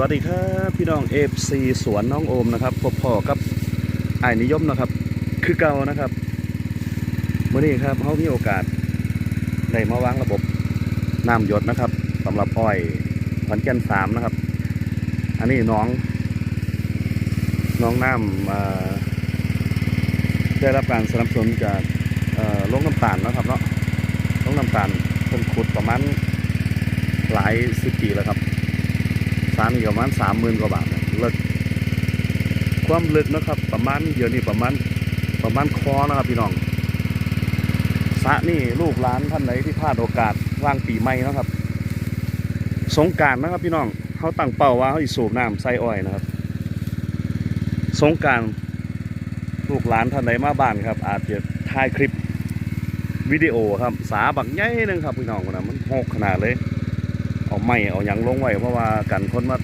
วัสดีครับพี่น้องเอฟซีสวนน้องโอมนะครับพบพ่อกับไอ้นิยมนะครับ คือเก่านะครับเมื่อนี้ครับเขามีโอกาสได้มาวางระบบน้ำหยดนะครับสำหรับอ้อยขอนแก่นสามนะครับ อันนี้น้องน้องน้ำได้รับการสนับสนุนจากเอ่อโรงน้ำตาลนะครับเนาะโรงน้ำตาลเพิ่นขุดประมาณหลายสิบปีแล้วครับ สารนี่ประมาณสามหมื่นกว่าบาทเลิกความลึกนะครับ ประมาณเดี๋ยวนี้ประมาณประมาณคอนะครับพี่น้องสระนี่ลูกหลานท่านไหนที่พลาดโอกาสว่างปีใหม่นะครับ สงการนะครับพี่น้องเขาตั้งเป้าว่าเขาจะสูบน้ำใส่อ้อยนะครับ สงการลูกหลานท่านไหนมาบ้านครับ อาจจะถ่ายคลิปวิดีโอครับ สาบักใหญ่นึงครับพี่น้องคนนะมันหกขนาดเลย ไม้เอาหยังลงไว้เพราะว่ากันคนมา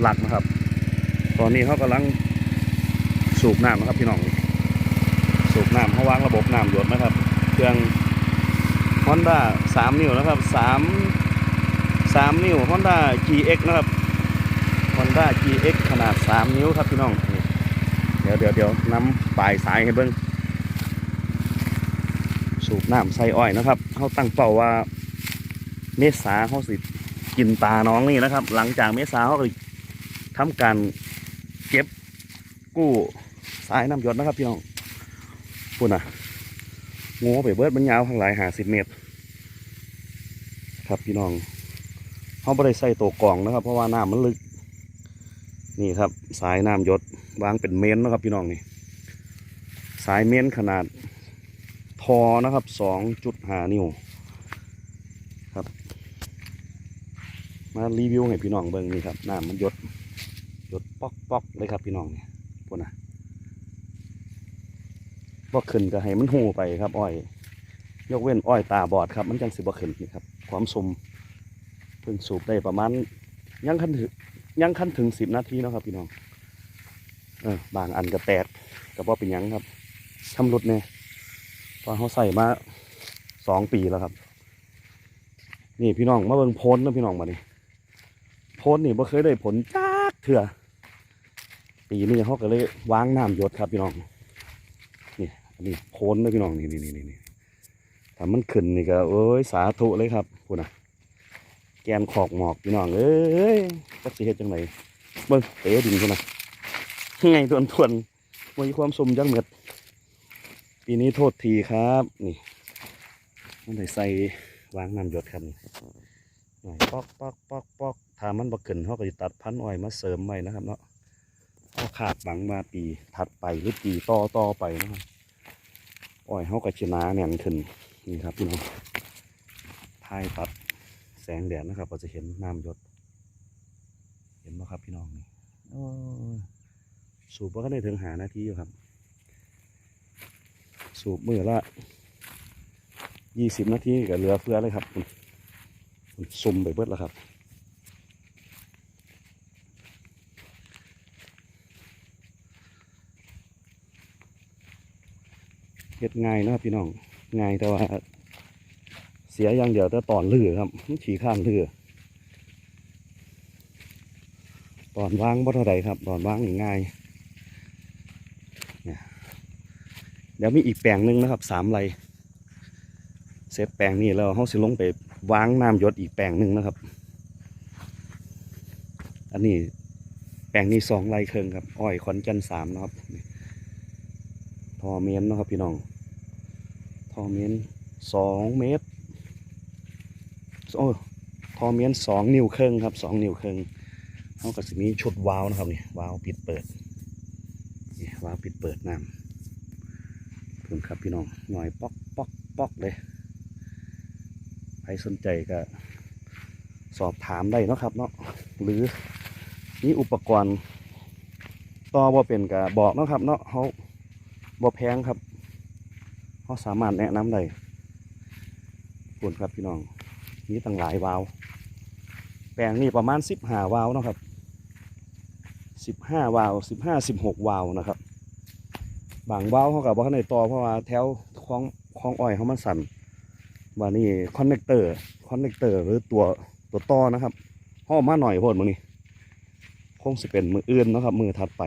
หลักนะครับ ตอนนี้เขากำลังสูบน้ำนะครับพี่น้องสูบน้ำเขาวางระบบน้ำหยดนะครับ เครื่อง Honda 3นิ้วนะครับ3 3นิ้ว Honda GX นะครับ Honda GX ขนาด3นิ้วครับพี่น้องเดี๋ยวเดี๋ยวเดี๋ยวนำปลายสายให้เบิ้งสูบน้ำใส่อ้อยนะครับเขาตั้งเป้าว่าเมษาเขาสิ กินตาน้องนี่นะครับ หลังจากเมษาเขาก็ทำการเก็บกู้สายน้ำหยดนะครับพี่น้องพูดนะงูไปเบิดมันยาวทั้งหลายหาสิบเมตร ครับพี่น้องเขาไม่ได้ใส่ตัวกรองนะครับ เพราะว่าน้ำมันลึก นี่ครับ สายน้ำหยดวางเป็นเมนนะครับ พี่น้องนี่ สายเมนขนาดทอนะครับสองจุดหานิ้ว มารีวิวให้พี่น้องเบิ่งนี่ครับน้ำมันหยดหยดปอกปอกเลยครับพี่น้องเนี่ยพวกน่ะบ่ขึ้นก็ให้มันหูไปครับ อ้อย ยกเว้นอ้อยตาบอดครับ มันจังสิบ่ขึ้นนี่ครับ ความสมเพิ่งสูบได้ประมาณยังคันถึงยังคันถึงสิบนาทีเนาะครับ พี่น้องเออบางอันก็แตกก็บ่เป็นยังครับทำรุดเนี่ยเพอเขาใส่มาสองปีแล้วครับ นี่พี่น้องมาเบิ่งโพนนะพี่น้องมาดิ โพนนี่บ่เคยได้ผลจักเถื่อปีนี้เขาก็เลยวางน้ำหยดครับพี่น้องนี่อันนี้โพนนะพี่น้องนี่นี่นี่นี่ถ้ามันขึ้นนี่ก็เอ้ยสาธุเลยครับพูดนะแกนขอกหมอกพี่น้องเอ้ยจักสิเฮ็ดจังไดเบิ่งเตะดินพุ่นะไงทวนทวนๆมีความสมจังเหมือดปีนี้โทษทีครับ นี่มันได้ใส่วางน้ำหยดครับนี่หน่อยปอกปอกปอกปอก ถ้ามันบ่ขึ้นเขาก็จะตัดพันอ้อยมาเสริมไว้นะครับเนาะเอาขาดหวังมาปีถัดไปหรือปีต่อต่อไปนะครับอ้อยเขาก็ชนะแน่นขึ้นนี่ครับพี่น้องทายตัดแสงแดดนะครับเราจะเห็นน้ำหยด เห็นไหมครับพี่น้องนี่ยสูบก็ได้ถึงหานาทีอยู่ครับ สูบมือละยี่สิบนาทีก็เหลือเฟือเลยครับมันมันซุ่มไปเบิดแล้วครับ เฮ็ดง่ายนะครับพี่น้องง่ายแต่ว่า เสียอย่างเดียวแต่ตอนเลือครับขี่ข้างลือตอนว่างบ่เท่าไรครับ ตอนว่างง่ายเดี๋ยวมีอีกแปลงหนึ่งนะครับสามไรเสร็จแปลงนี้แล้วเขาสิลงไปวางน้ำยดอีกแปลงหนึ่งนะครับ อันนี้แปลงนี้สองไรเคิงครับ อ้อยขอนจันทร์สามนะครับ อเมนนะครับพี่น้องทอเมนสองเมตรโอ้ทอเมนสองนิ้วเคิงครับสองนิ้วเคิงเขาก็สิมีชุดวาล์วนะครับนี่วาล์วปิดเปิดนี่วาล์วปิดเปิดน้ำถึงครับพี่น้องหน่อยป๊อกป๊อกป๊อกเลยใครสนใจก็สอบถามได้นะครับเนาะหรือมีอุปกรณ์ต่อบ่เป็นก็บบอกนะครับเนาะเขา บ่แพงครับเขาสามารถแนะนำได้ขอบคุณครับพี่น้องมีตั้งหลายวาล์วแปลงนี่ประมาณสิบห้าวาล์วนะครับสิบห้าวาล์วสิบห้าสิบหกวาล์วนะครับ บางวาล์วเขากับว่าในต่อเพราะว่าแถวคลองคลองอ้อยเขามันสั่นว่านี่คอนเนคเตอร์คอนเนคเตอร์หรือตัวตัวต่อนะครับห่อมาหน่อยโพดมึงนี่งสิเป็นมืออื่นนะครับมือถัดไป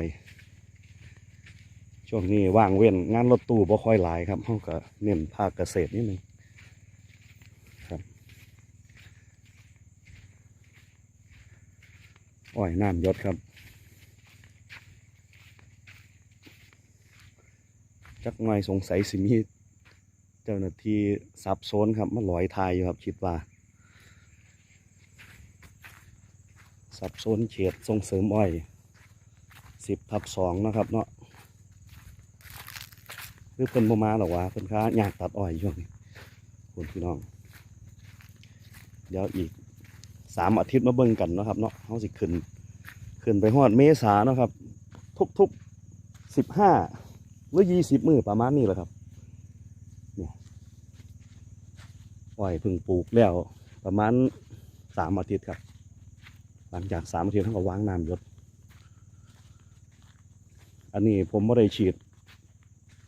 ช่วงนี้ว่างเว้นงานรถตู้บ่ค่อยหลายครับเขาก็เน้นภาคเกษตรนิดนึงครับอ้อยน้ำยศครับ จักหน่อยสงสัยสิมีเจ้าหน้าที่ซับซ้อนครับมาลอยทายอยู่ครับคิดว่าสับซ้อนเขตส่งเสริมอ้อยสิบทับสองนะครับเนาะ คือเพิ่นบ่มาหรอว่าเพิ่นค้าอยากตัดอ้อยช่วงนี้คุณพี่น้อง เดี๋ยวอีกสามอาทิตย์มาเบิ่งกันนะครับเนาะเขาสิขึ้น ขึ้นไปฮอดเมษาเนาะครับ ทุกๆสิบห้าหรือยี่สิบมือประมาณนี้แหละครับเนี่ยอ้อยพิ่งปลูกแล้ว ประมาณสามอาทิตย์ครับ หลังจากสามอาทิตย์ท่านก็วางน้ำหยศอันนี้ผมไม่ได้ฉีด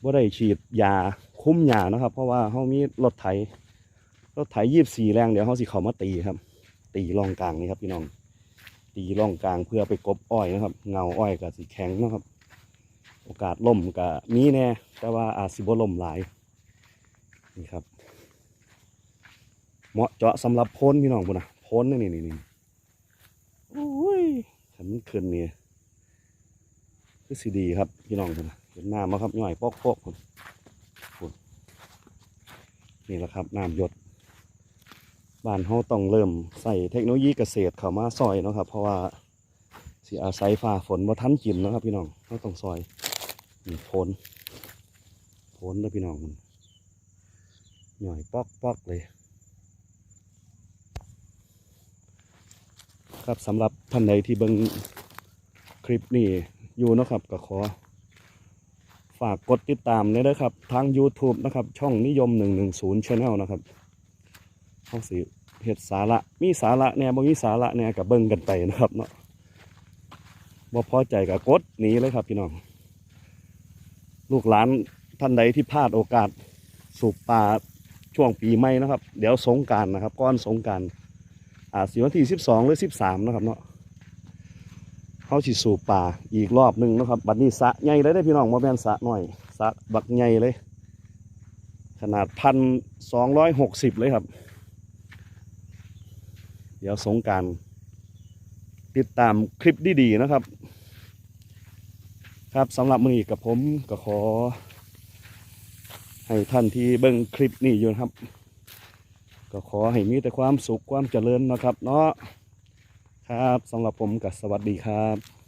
ไม่ได้ฉีดยาคุ้มยานะครับ เพราะว่าเขามีรถไถรถไถยี่สี่แรงเดี๋ยวเขาสิเขามาตีครับ ตีร่องกลางนี่ครับพี่น้อง ตีร่องกลางเพื่อไปกบอ้อยนะครับ เงาอ้อยกับสีแข็งนะครับ โอกาสล่มกับมีแน่ แต่ว่าอาจสิบ่ล่มหลายนี่ครับ เหมาะเจาะสำหรับพ้นพี่น้องพุ่นนะพ้นนี่นี่นี่นี่โอ้ยขันขึ้นเนี่ยคือสีดีครับพี่น้องผม เห็นน้ำมาครับย่อยปอกปอกผมผมนี่แหละครับน้ำหยดบ้านเฮาต้องเริ่มใส่เทคโนโลยีเกษตรเข้ามาซอยเนาะครับ เพราะว่าสิอาศัยฟ้าฝนบ่ทันกินนะครับ พี่น้องเฮาต้องซอยนี่โพนโพนเด้อพี่น้องมันย่อยปอกปอกเลย ครับสำหรับท่านใดที่เบิ่งคลิปนี้อยู่นะครับก็ขอากกดติดตามเนี่ยนะครับ ทาง YouTube นะครับ ช่องนิยม 110 Channel นะครับเขาสิเฮ็ดสาระมีสาระเนี่ยบ่มีสาระเนี่ยกับเบิ่งกันไปนะครับเนาะบ่พอใจกับกดหนีเลยครับพี่น้อง ลูกหลานท่านใดที่พลาดโอกาสสูบปลาช่วงปีใหม่นะครับ เดี๋ยวสงการนะครับ ก้อนสงการอาจสิวันที่สิบสองหรือสิบสามนะครับเนาะ เขาสิสูบป่าอีกรอบหนึ่งนะครับบัดนี้สะใหญ่เลยได้พี่น้องมาแม่นสะหน่อยสะบักใหญ่เลย ขนาดพันสองร้อยหกสิบเลยครับ เดี๋ยวสงการติดตามคลิปดีๆนะครับ ครับสำหรับมือกับผมก็ขอ ให้ท่านที่เบิ่งคลิปนี้อยู่นะครับ ก็ขอให้มีแต่ความสุขความเจริญนะครับ เนาะ ครับสำหรับผมกับสวัสดีครับ